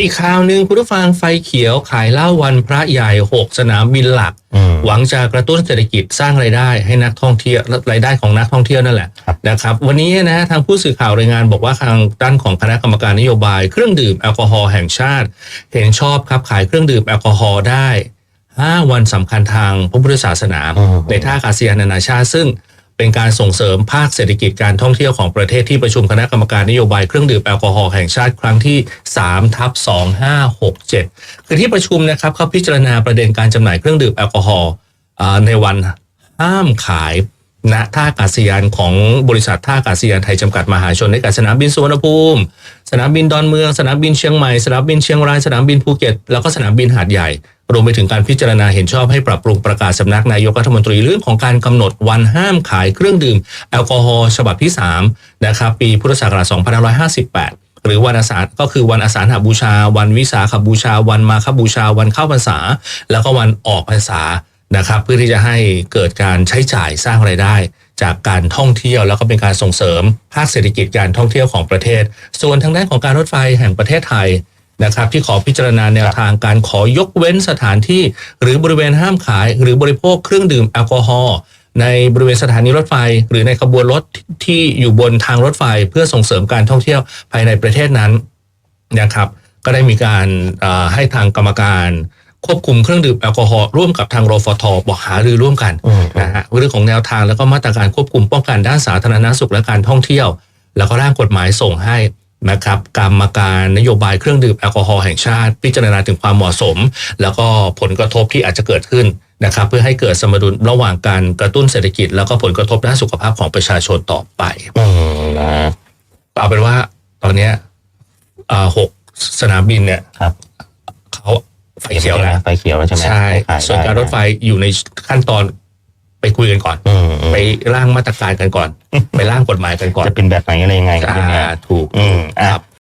อีกข่าวหนึ่งคุณผู้ฟังไฟเขียวขายเหล้าวันพระใหญ่ 6 สนามบินหลักอืมหวังจะกระตุ้นเศรษฐกิจสร้างรายได้ให้นักท่องเที่ยวรายได้ของนักท่องเที่ยวนั่นแหละครับนะครับวันนี้นะทางผู้สื่อข่าวรายงานบอกว่าทางด้านของคณะกรรมการนโยบาย เครื่องดื่มแอลกอฮอล์แห่งชาติ เห็นชอบครับขายเครื่องดื่มแอลกอฮอล์ได้ 5 วันสำคัญทางพระพุทธศาสนาอืมในท่าอากาศยานนานาชาติซึ่ง เป็นการส่งเสริมภาคเศรษฐกิจการท่องเที่ยวของประเทศที่ประชุมคณะกรรมการนโยบายเครื่องดื่มแอลกอฮอล์แห่งชาติครั้งที่3ทับ2567 คือที่ประชุมนะครับเขาพิจารณาประเด็นการจำหน่ายเครื่องดื่มแอลกอฮอล์ในวันห้ามขาย ณท่าอากาศยานของบริษัทท่าอากาศยานไทยจำกัดมหาชนในกับสนามบินสุวรรณภูมิ สนามบินดอนเมือง สนามบินเชียงใหม่ สนามบินเชียงราย สนามบินภูเก็ต แล้วก็สนามบินหาดใหญ่ รวมไปถึงการพิจารณาเห็นชอบให้ปรับปรุงประกาศสำนักนายกรัฐมนตรีเรื่องของการกำหนดวันห้ามขายเครื่องดื่มแอลกอฮอล์ฉบับที่3นะครับปีพุทธศักราช2558หรือวันอาสาฬก็คือวันอาสาฬหบูชา วันวิสาขบูชา วันมาคบูชา วันเข้าพรรษา แล้วก็วันออกพรรษา นะครับเพื่อที่จะให้เกิดการใช้จ่ายสร้างไรายได้ จากการท่องเที่ยวแล้วก็เป็นการส่งเสริมภาคเศรษฐกิจการท่องเที่ยวของประเทศ ส่วนทางด้านของการรถไฟแห่งประเทศไทยนะครับที่ขอพิจารณาแนวทางการขอยกเว้นสถานที่ หรือบริเวณห้ามขาย หรือบริโภคเครื่องดื่มแอลกอฮอล์ในบริเวณสถานีรถไฟ หรือในขบวนรถที่อยู่บนทางรถไฟ เพื่อส่งเสริมการท่องเที่ยวภายในประเทศนั้นนะครับก็ได้มีการให้ทางกรรมการ ควบคุมเครื่องดื่มแอลกอฮอล์ร่วมกับทางรฟทบอกหารือร่วมกันอืมนะฮะเรื่องของแนวทางแล้วก็มาตรการควบคุมป้องกันด้านสาธารณสุขและการท่องเที่ยว แล้วก็ร่างกฎหมายส่งให้นะครับกรรมการนโยบายเครื่องดื่มแอลกอฮอล์แห่งชาติ พิจารณาถึงความเหมาะสม แล้วก็ผลกระทบที่อาจจะเกิดขึ้นนะครับเพื่อให้เกิดสมดุลระหว่างการกระตุ้นเศรษฐกิจ แล้วก็ผลกระทบด้านสุขภาพของประชาชนต่อไปอืมนะเอาเป็นว่าตอนเนี้ยอ่าหกสนามบินเนี่ยครับเขา ไฟเขียวแล้วไฟเขียวแล้วใช่ไหมใช่ขายส่วนการรถไฟอยู่ในขั้นตอนไปคุยกันก่อนอืมอืมไปร่างมาตรการกันก่อน ไปร่างกฎหมายกันก่อน จะเป็นแบบไหนอะไรยังไงครับอ่าเนี่ยถูกอืมอะครับ